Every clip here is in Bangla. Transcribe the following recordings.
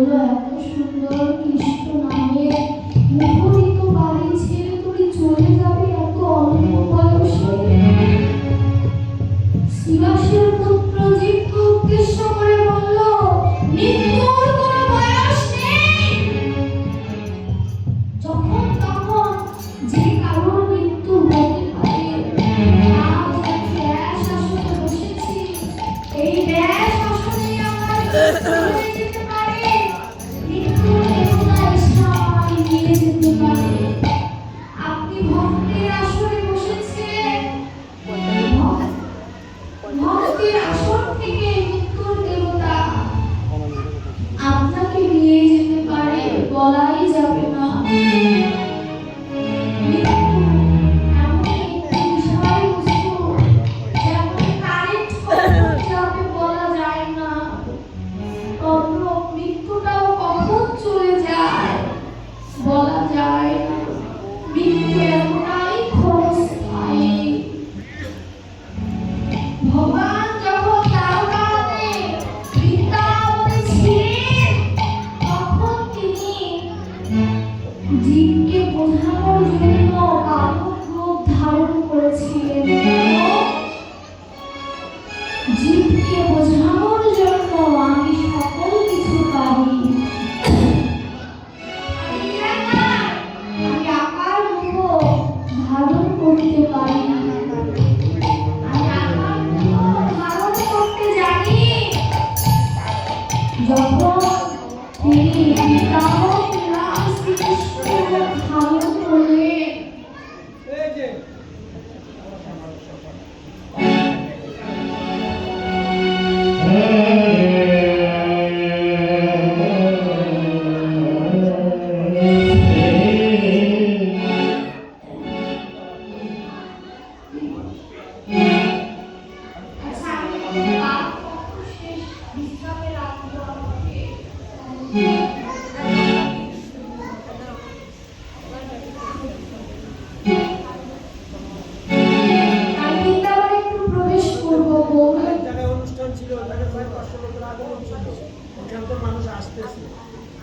এত সুন্দর কৃষ্ণ নামে মুক্তি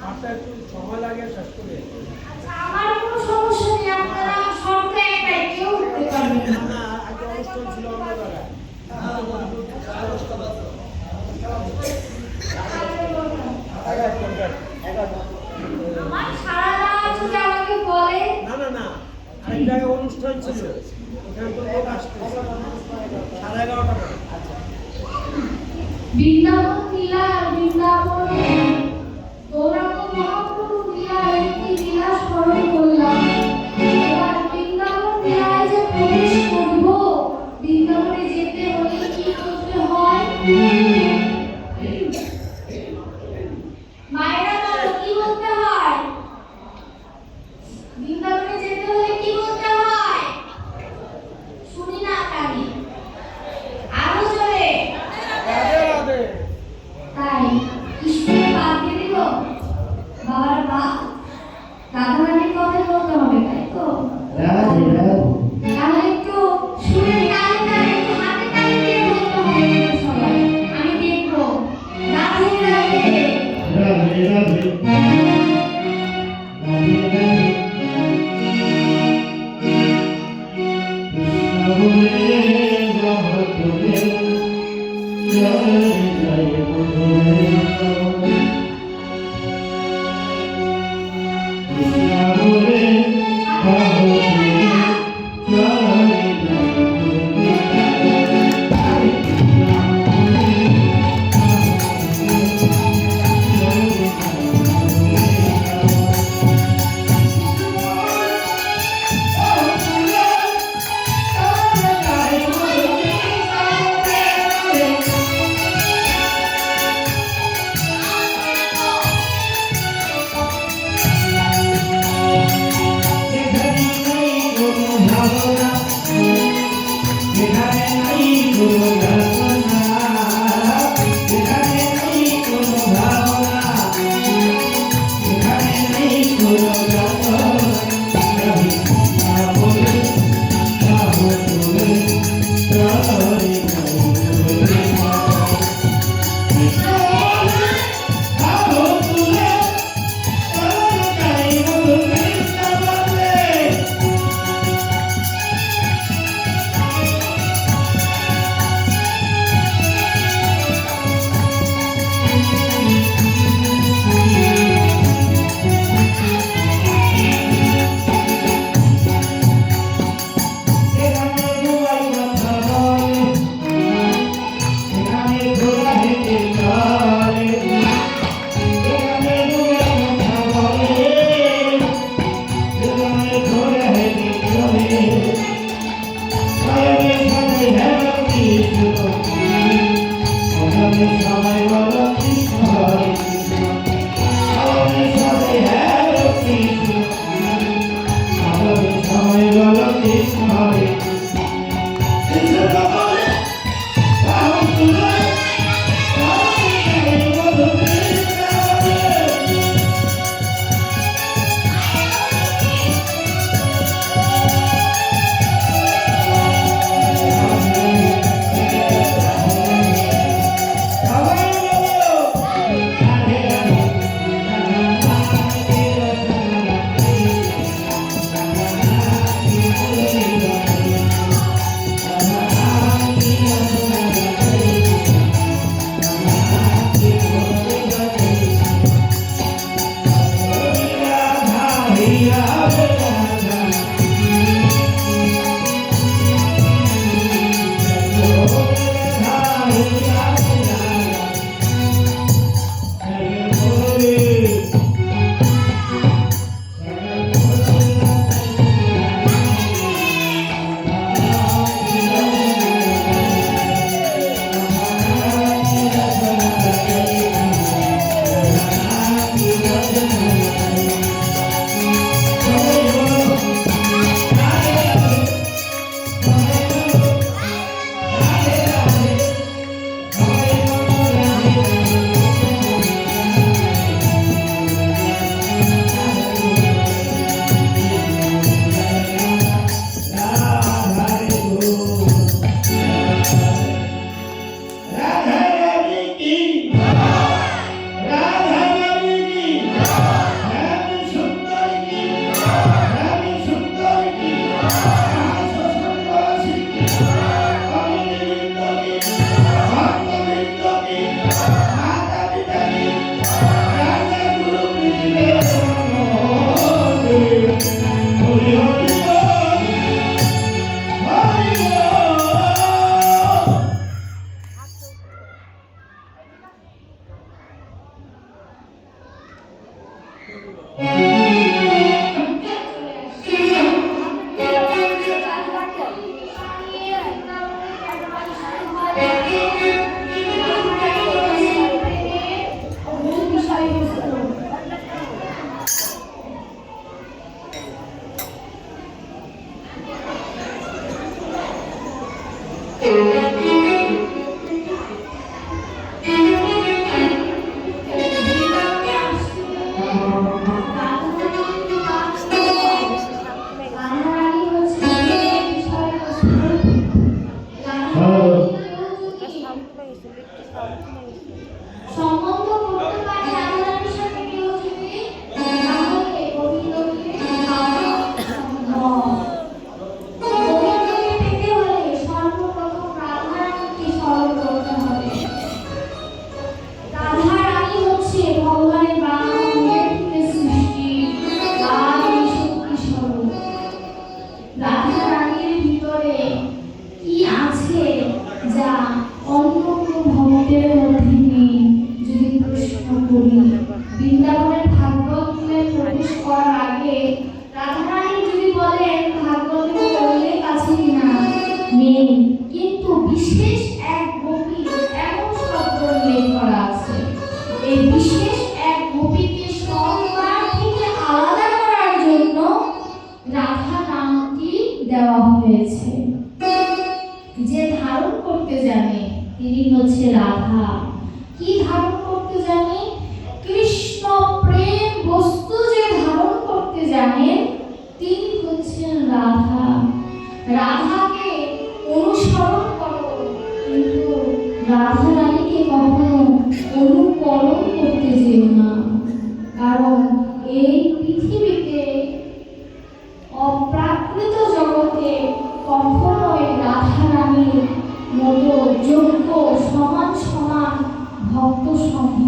মাথা একটু সময় লাগে শেষ করে আচ্ছা, আমার কোনো সমস্যা নেই আপনারা সবটা একাই কেউ উঠতে পারবে না। আগে জায়গায় অনুষ্ঠান ছিল। সাড়ে এগারোটা বৃন্দাবন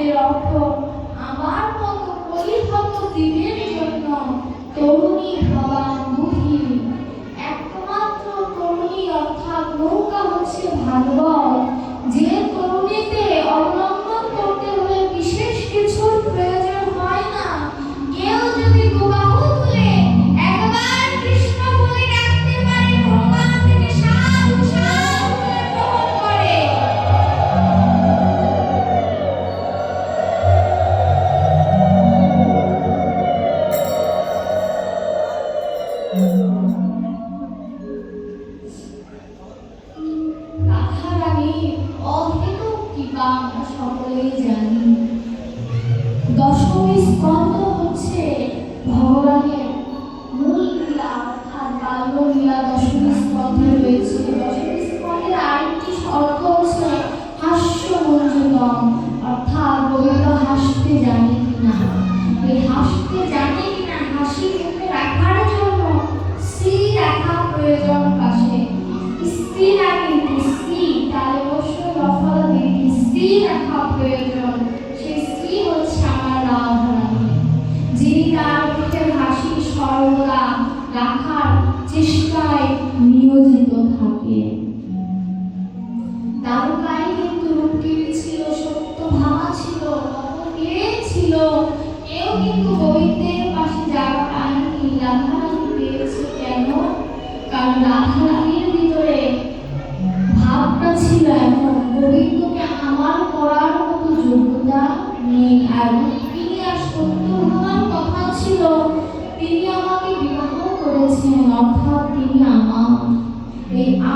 শব্দের অর্থ আমার মতো কলিভক্ত দিনের জন্য তরুণী হওয়া মুহি একমাত্র তরুণী অর্থাৎ নৌকা হচ্ছে ভাগবত কাম সকলেই জানি। আশঙ্কা রাখার চেষ্টায় নিয়োজিত।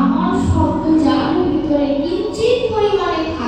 আমার শব্দ যার ভিতরে কিঞ্চিত পরিমাণে থাকে।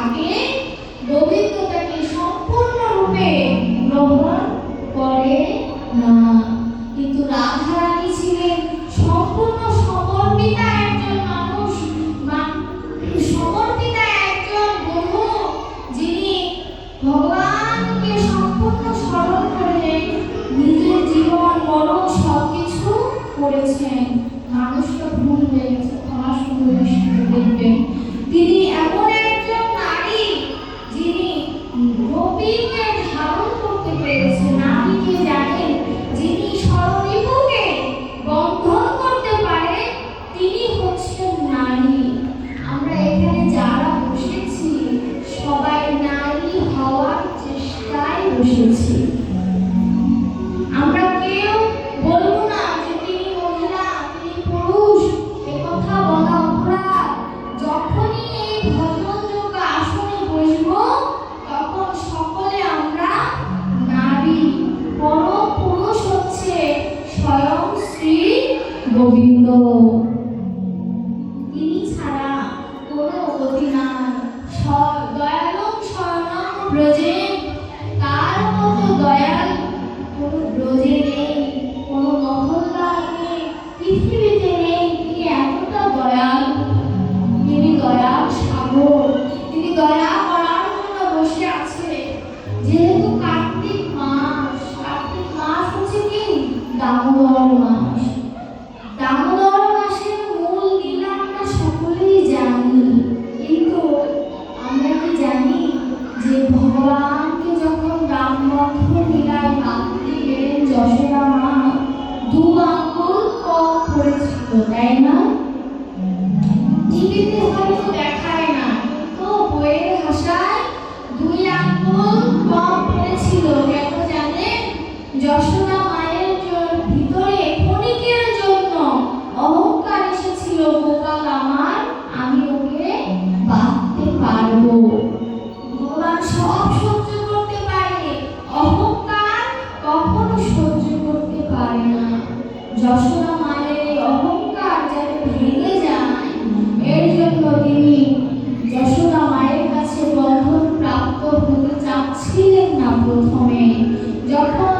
그러지 കൂട്ടായ്മ প্রথমে যখন